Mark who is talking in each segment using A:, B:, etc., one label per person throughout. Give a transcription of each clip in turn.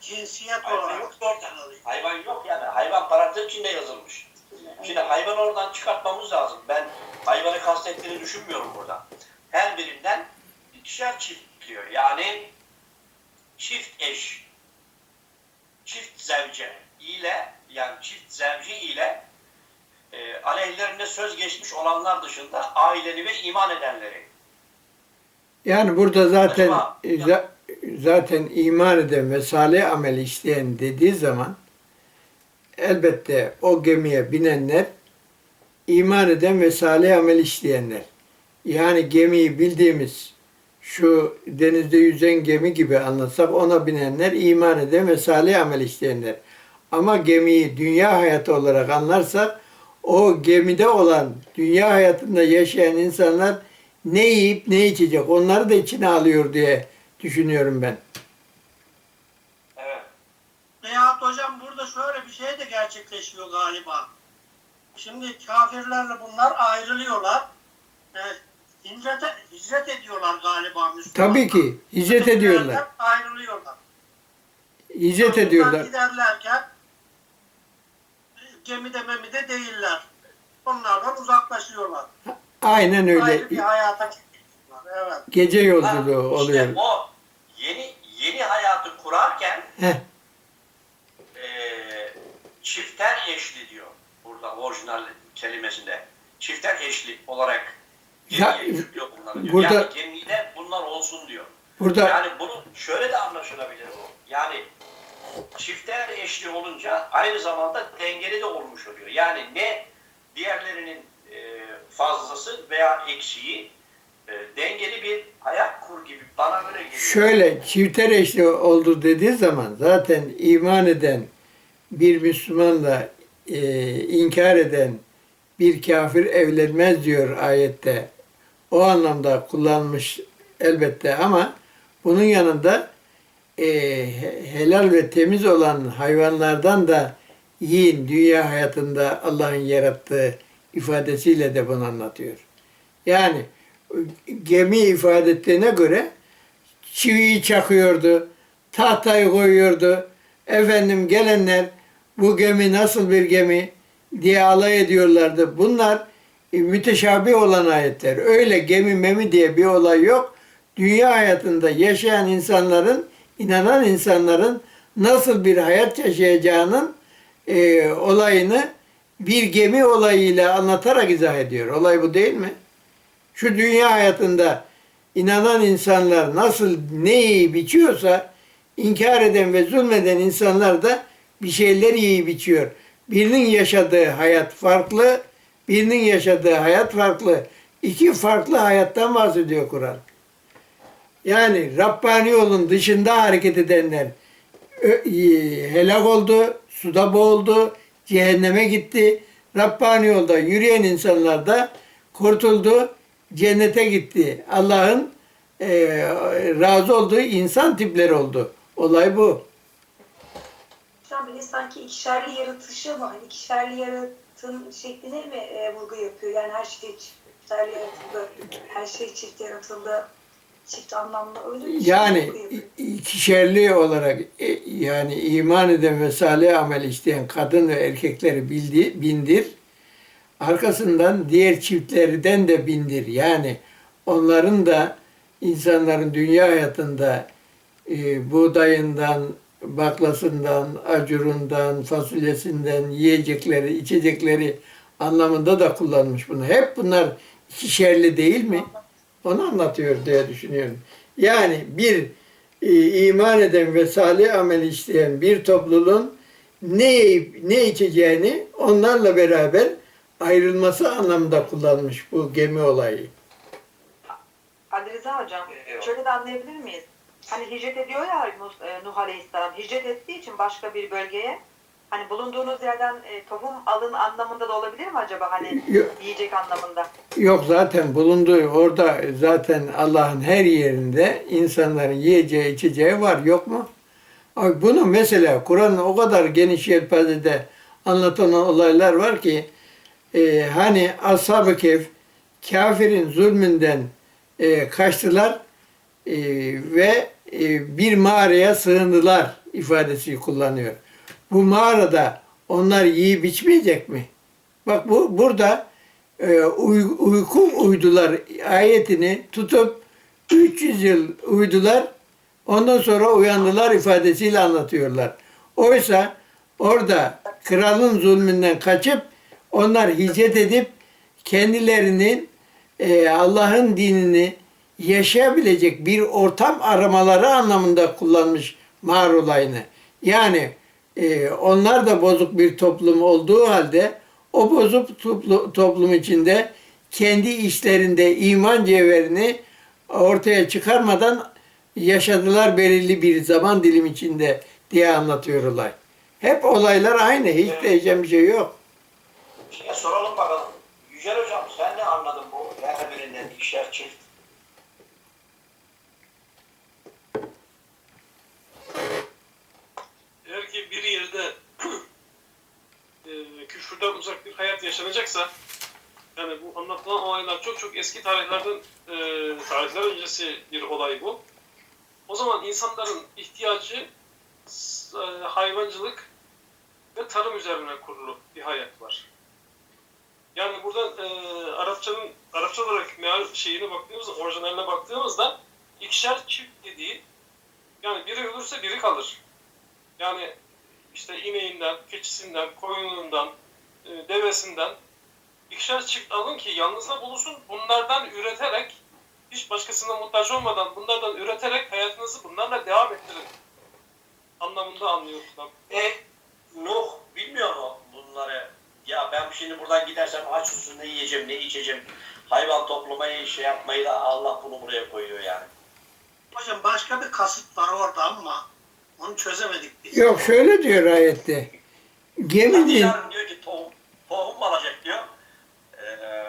A: cinsiyet
B: Hayvan
A: olarak.
B: yok ki orada. Hayvan yok yani. Hayvan parantez içinde yazılmış. Şimdi hayvanı oradan çıkartmamız lazım. Ben hayvanı kastettiğini düşünmüyorum burada. Her birinden ikişer çift diyor. Yani çift eş, çift zevce ile yani çift zevci ile e, aleyhlerine söz geçmiş olanlar dışında aileni ve iman edenleri.
C: Yani burada zaten
B: Acaba-
C: zaten iman eden ve salih amel işleyen dediği zaman elbette o gemiye binenler iman eden ve salih amel işleyenler. Yani gemiyi bildiğimiz şu denizde yüzen gemi gibi anlatsak ona binenler iman eden ve salih amel işleyenler. Ama gemiyi dünya hayatı olarak anlarsak o gemide olan dünya hayatında yaşayan insanlar ne yiyip ne içecek onları da içine alıyor diye düşünüyorum ben.
B: Evet.
A: Veyahut hocam burada şöyle bir şey de gerçekleşiyor galiba. Şimdi kafirlerle bunlar ayrılıyorlar. Evet, hicret, hicret ediyorlar galiba Müslümanlar.
C: Tabii ki hicret ediyorlar.
A: Ayrılıyorlar.
C: Hicret ediyorlar.
A: Giderlerken gemide memide değiller. Onlardan uzaklaşıyorlar.
C: Aynen öyle.
A: Ayrı bir hayata. Evet.
C: Gece
B: Ha,
C: yolculuğu oluyor.
B: İşte o yeni yeni hayatı kurarken
C: Heh,
B: eee çifter eşli diyor burada orijinal kelimesinde. Çifter eşli olarak
C: Ya,
B: yüklüyor bunları diyor.
C: burada-
B: yani gemide bunlar olsun diyor.
C: burada
B: Yani bunu şöyle de anlaşılabilir bu. Yani çifter eşli olunca aynı zamanda dengeli de olmuş oluyor. Yani ne diğerlerinin e, fazlası veya eksiği e, dengeli bir hayat kur gibi bana göre geliyor.
C: şöyle çifter eşli oldu dediği zaman zaten iman eden bir Müslümanla e, inkar eden bir kafir evlenmez diyor ayette. O anlamda kullanmış elbette ama bunun yanında e, he- helal ve temiz olan hayvanlardan da yiyin dünya hayatında Allah'ın yarattığı ifadesiyle de bunu anlatıyor. Yani gemi ifade ettiğine göre çiviyi çakıyordu, tahtayı koyuyordu. Efendim gelenler bu gemi nasıl bir gemi diye alay ediyorlardı. Bunlar e, müteşabih olan ayetler. Öyle gemi memi diye bir olay yok. Dünya hayatında yaşayan insanların, inanan insanların nasıl bir hayat yaşayacağının e, olayını bir gemi olayıyla anlatarak izah ediyor. Olay bu değil mi? Şu dünya hayatında inanan insanlar nasıl ne yiyip içiyorsa inkar eden ve zulmeden insanlar da bir şeyler yiyip içiyor. Birinin yaşadığı hayat farklı, birinin yaşadığı hayat farklı. İki farklı hayattan bahsediyor Kur'an. Yani Rabbani yolun dışında hareket edenler e, helak oldu, suda boğuldu, cehenneme gitti. Rabbani yolda yürüyen insanlar da kurtuldu, cennete gitti. Allah'ın e, razı olduğu insan tipleri oldu. Olay bu.
D: Bir de sanki ikişerli yaratışı mı? Hani ikişerli yaratım şekline mi e, vurgu yapıyor? Yani her şey çiftlerle yaratıldı, her şey çift yaratıldı, çift anlamlı öyle bir şey
C: Yani ikişerli olarak e, yani iman eden ve salih amel işleyen kadın ve erkekleri bildi, bindir. Arkasından diğer çiftlerden de bindir. Yani onların da insanların dünya hayatında e, buğdayından, baklasından, acurundan, fasulyesinden yiyecekleri, içecekleri anlamında da kullanmış bunu. Hep bunlar ikişerli değil mi? Onu anlatıyor diye düşünüyorum. Yani bir e, iman eden ve salih amel işleyen bir topluluğun ne yiyip ne içeceğini onlarla beraber ayrılması anlamında kullanmış bu gemi olayı.
E: Ali Rıza Hocam, şöyle de anlayabilir miyiz? Hani hicret ediyor ya Nuh, e, Nuh Aleyhisselam, hicret ettiği için başka bir bölgeye, hani bulunduğunuz yerden e, tohum alın anlamında da olabilir mi acaba? Hani
C: Yok.
E: yiyecek anlamında.
C: Yok zaten bulunduğu orada zaten Allah'ın her yerinde insanların yiyeceği içeceği var yok mu? Abi bunu mesela Kur'an'ın o kadar geniş yelpazede anlatan olaylar var ki e, hani Ashab-ı Kehf kafirin zulmünden e, kaçtılar e, ve e, bir mağaraya sığındılar ifadesi kullanıyor. Bu mağarada onlar yiyip içmeyecek mi? Bak bu burada e, uy- uyku uydular ayetini tutup 300 yıl uydular ondan sonra uyandılar ifadesiyle anlatıyorlar. Oysa orada kralın zulmünden kaçıp onlar hicret edip kendilerinin e, Allah'ın dinini yaşayabilecek bir ortam aramaları anlamında kullanmış mağar olayını. Yani e, onlar da bozuk bir toplum olduğu halde o bozuk toplu- toplum içinde kendi işlerinde iman cevherini ortaya çıkarmadan yaşadılar belirli bir zaman dilim içinde diye anlatıyor olay. Hep olaylar aynı. Hiç değişen bir şey yok.
B: Şimdi soralım bakalım. Yücel Hocam sen ne anladın bu her birinden ikişer çift?
F: Eğer ki bir yerde e, küfürden uzak bir hayat yaşanacaksa yani bu anlatılan olaylar çok çok eski tarihlerden e, tarihler öncesi bir olay bu. O zaman insanların ihtiyacı e, hayvancılık ve tarım üzerine kurulu bir hayat var. Yani buradan e, Arapçanın Arapça olarak meal şeyine baktığımızda, orijinaline baktığımızda ikişer çift dediği yani biri ölürse biri kalır. Yani işte ineğinden, keçisinden, koyunundan, e, devesinden ikişer çift alın ki yalnızla buluşun. Bunlardan üreterek hiç başkasına muhtaç olmadan bunlardan üreterek hayatınızı bunlarla devam ettirin. Anlamında anlıyorlar.
B: E, Nuh bilmiyor mu bunları? Ya ben şimdi buradan gidersem aç susuz ne yiyeceğim, ne içeceğim. Hayvan toplamayı, şey yapmayı da Allah bunu buraya koyuyor yani.
A: Hocam başka bir kasıt var orada ama onu çözemedik biz.
C: Yok şöyle diyor ayette. Geminin
B: Yarın diyor ki tohum, tohum alacak diyor. Ee,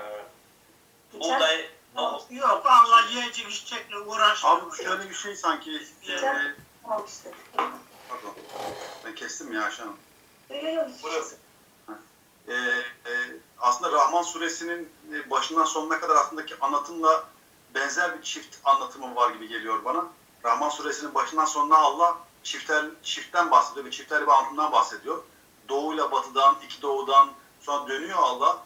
B: buğday, nohut.
A: Yok Allah yiyecek içecekle uğraşmıyor.
G: Abi şöyle bir şey sanki. e,
D: işte.
G: pardon. Ben kestim ya Aşan Hanım.
D: Yok, yok, şey-
G: e, aslında Rahman suresinin e, başından sonuna kadar aslındaki anlatımla benzer bir çift anlatımı var gibi geliyor bana. Rahman suresinin başından sonuna Allah çiftler, çiftten bahsediyor. Bir çiftler bir anlatımdan bahsediyor. Doğuyla batıdan, iki doğudan sonra dönüyor Allah.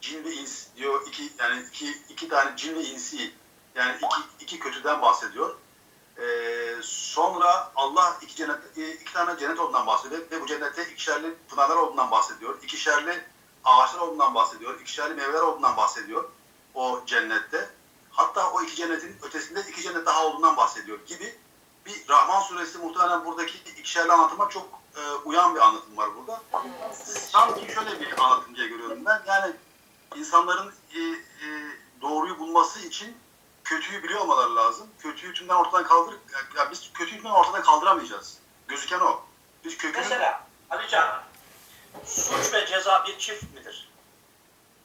G: Cin ve ins diyor. iki yani iki, iki tane cin ve insi yani iki, iki kötüden bahsediyor. Ee, sonra Allah iki cennet, e, iki tane cennet olduğundan bahsediyor ve bu cennette ikişerli pınarlar olduğundan bahsediyor. İkişerli ağaçlar olduğundan bahsediyor. İkişerli meyveler olduğundan bahsediyor o cennette. Hatta o iki cennetin ötesinde iki cennet daha olduğundan bahsediyor gibi bir Rahman suresi muhtemelen buradaki ikişerli anlatıma çok e, uyan bir anlatım var burada. Sanki şöyle bir anlatım diye görüyorum ben. Yani insanların e, e, doğruyu bulması için kötüyü biliyor olmaları lazım. Kötüyü tümden ortadan kaldır, ya biz kötüyü tümden ortadan kaldıramayacağız. Gözüken o. Biz kökünü
B: Mesela Alican, suç ve ceza bir çift midir?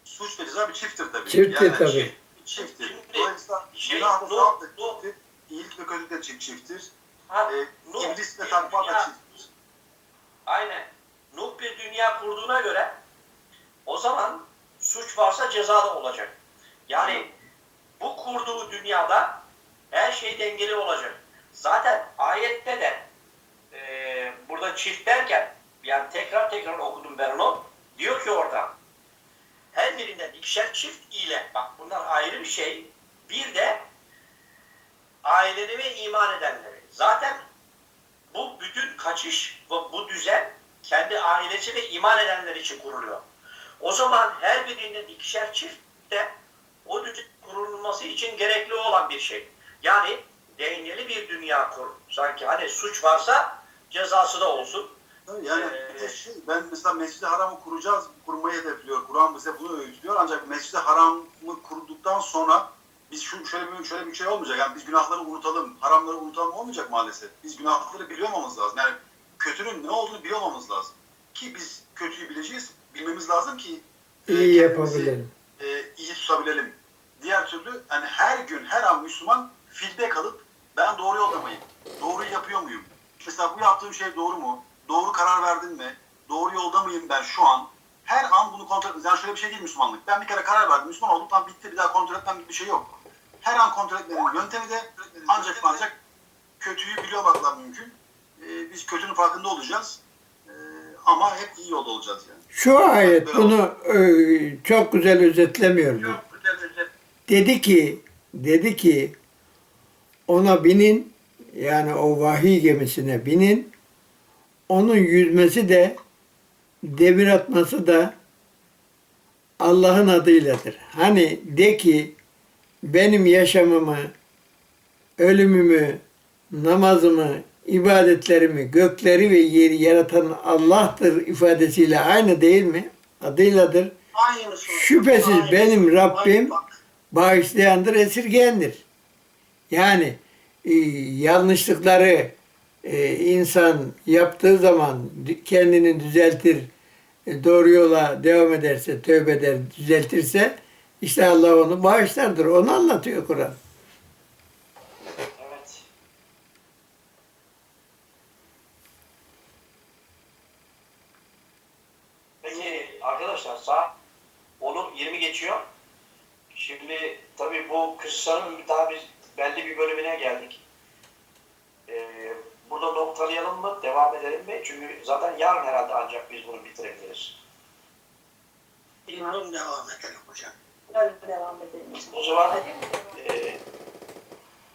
G: suç ve ceza bir çifttir tabii.
C: Çifttir
G: yani,
C: tabii.
G: Çift, çifttir. Dolayısıyla
B: şey,
G: günah ve sevap da çifttir. İyilik ve kötülük de çift çifttir.
B: Ha,
G: Ee,
B: Nuh
G: iblis ve takva da çifttir.
B: Aynen. Nuh bir dünya kurduğuna göre o zaman suç varsa ceza da olacak. Yani bu kurduğu dünyada her şey dengeli olacak. Zaten ayette de eee, burada çift derken yani tekrar tekrar okudum ben onu. Diyor ki orada her birinden ikişer çift ile bak bunlar ayrı bir şey. Bir de aileleri ve iman edenleri. Zaten bu bütün kaçış ve bu düzen kendi ailesi ve iman edenler için kuruluyor. O zaman her birinin ikişer çift de o düzen kurulması için gerekli olan bir şey. Yani dengeli bir dünya kur. Sanki hani suç varsa cezası da olsun.
G: Tabii Yani
B: Ee,
G: bir de şey, ben mesela Mescid-i Haram'ı kuracağız, kurmayı hedefliyor. Kur'an bize bunu öğütlüyor. Ancak Mescid-i Haram'ı kurduktan sonra biz şu şöyle bir şöyle bir şey olmayacak. Yani biz günahları unutalım, haramları unutalım olmayacak maalesef. Biz günahları biliyor olmamız lazım. Yani kötünün ne olduğunu biliyor olmamız lazım. Ki biz kötüyü bileceğiz, bilmemiz lazım ki e,
C: iyi yapabilelim.
G: e, iyi tutabilelim. Diğer türlü yani her gün, her an Müslüman filde kalıp ben doğru yolda mıyım? Doğruyu yapıyor muyum? Mesela bu yaptığım şey doğru mu? Doğru karar verdim mi? Doğru yolda mıyım ben şu an? Her an bunu kontrol etmemiz. Yani şöyle bir şey değil Müslümanlık. Ben bir kere karar verdim. Müslüman oldum. Tam bitti. Bir daha kontrol etmem bir şey yok. Her an kontrol etmenin yöntemi de ancak ancak kötüyü biliyor olmakla mümkün. e, biz kötünün farkında olacağız. E, ama hep iyi yolda olacağız yani.
C: Şu ayet bunu e, çok güzel özetlemiyor mu?
A: Çok güzel özet.
C: Dedi ki, dedi ki ona binin yani o vahiy gemisine binin. Onun yüzmesi de demir atması da Allah'ın adıyladır. Hani de ki benim yaşamımı, ölümümü, namazımı, ibadetlerimi, gökleri ve yeri yaratan Allah'tır ifadesiyle aynı değil mi? Adıyladır.
A: Aynısı.
C: Şüphesiz
A: Aynısı.
C: benim Rabbim
A: Aynı
C: bağışlayandır, esirgeyendir. Yani e, yanlışlıkları e, insan yaptığı zaman kendini düzeltir, e, doğru yola devam ederse, tövbe eder, düzeltirse işte Allah onu bağışlardır. Onu anlatıyor Kur'an.
B: Evet. Peki arkadaşlar saat 10'u 20 geçiyor. Şimdi tabii bu kıssanın daha biz belli bir bölümüne geldik. Ee, burada noktalayalım mı? Devam edelim mi? Çünkü zaten yarın herhalde ancak biz bunu bitirebiliriz.
A: İnanın devam edelim hocam.
E: Devam edelim.
B: O zaman e,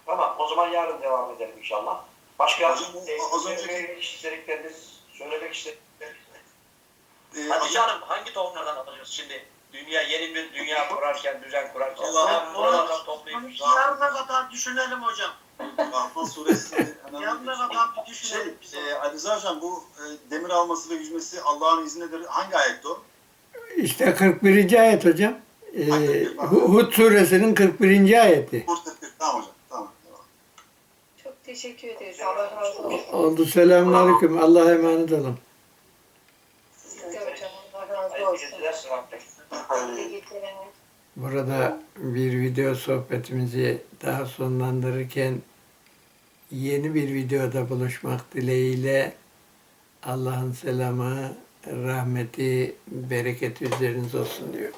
B: tamam o zaman yarın devam edelim inşallah. Başka
G: Hocam,
B: e,
G: az önceki-
B: söylemek istedikleriniz, söylemek istedikleriniz.
G: E,
B: Hatice
G: hocam,
B: Hanım hangi tohumlardan alıyoruz şimdi? Dünya yeni bir dünya kurarken, düzen kurarken.
G: Allah-
B: Ben buralardan toplayıp
A: Yarına kadar düşünelim hocam.
G: Rahman suresi
A: Yarına kadar bir düşünelim.
G: Şey, e, Ali Hocam bu e, demir alması ve yüzmesi Allah'ın iznidir. Hangi ayette o?
C: İşte 41. ayet hocam. E, Hu- Hud suresinin 41. ayeti.
G: Tamam hocam. Tamam. Tamam.
D: Çok teşekkür ederiz. Allah razı olsun.
C: Oldu selamünaleyküm. Allah'a emanet olun.
D: Siz de hocam. Allah razı
B: Hayırlı
D: olsun.
B: geceler, selametle.
D: Hayırlı geceler.
C: Burada bir video sohbetimizi daha sonlandırırken yeni bir videoda buluşmak dileğiyle Allah'ın selamı, rahmeti, bereketi üzerinize olsun diyorum.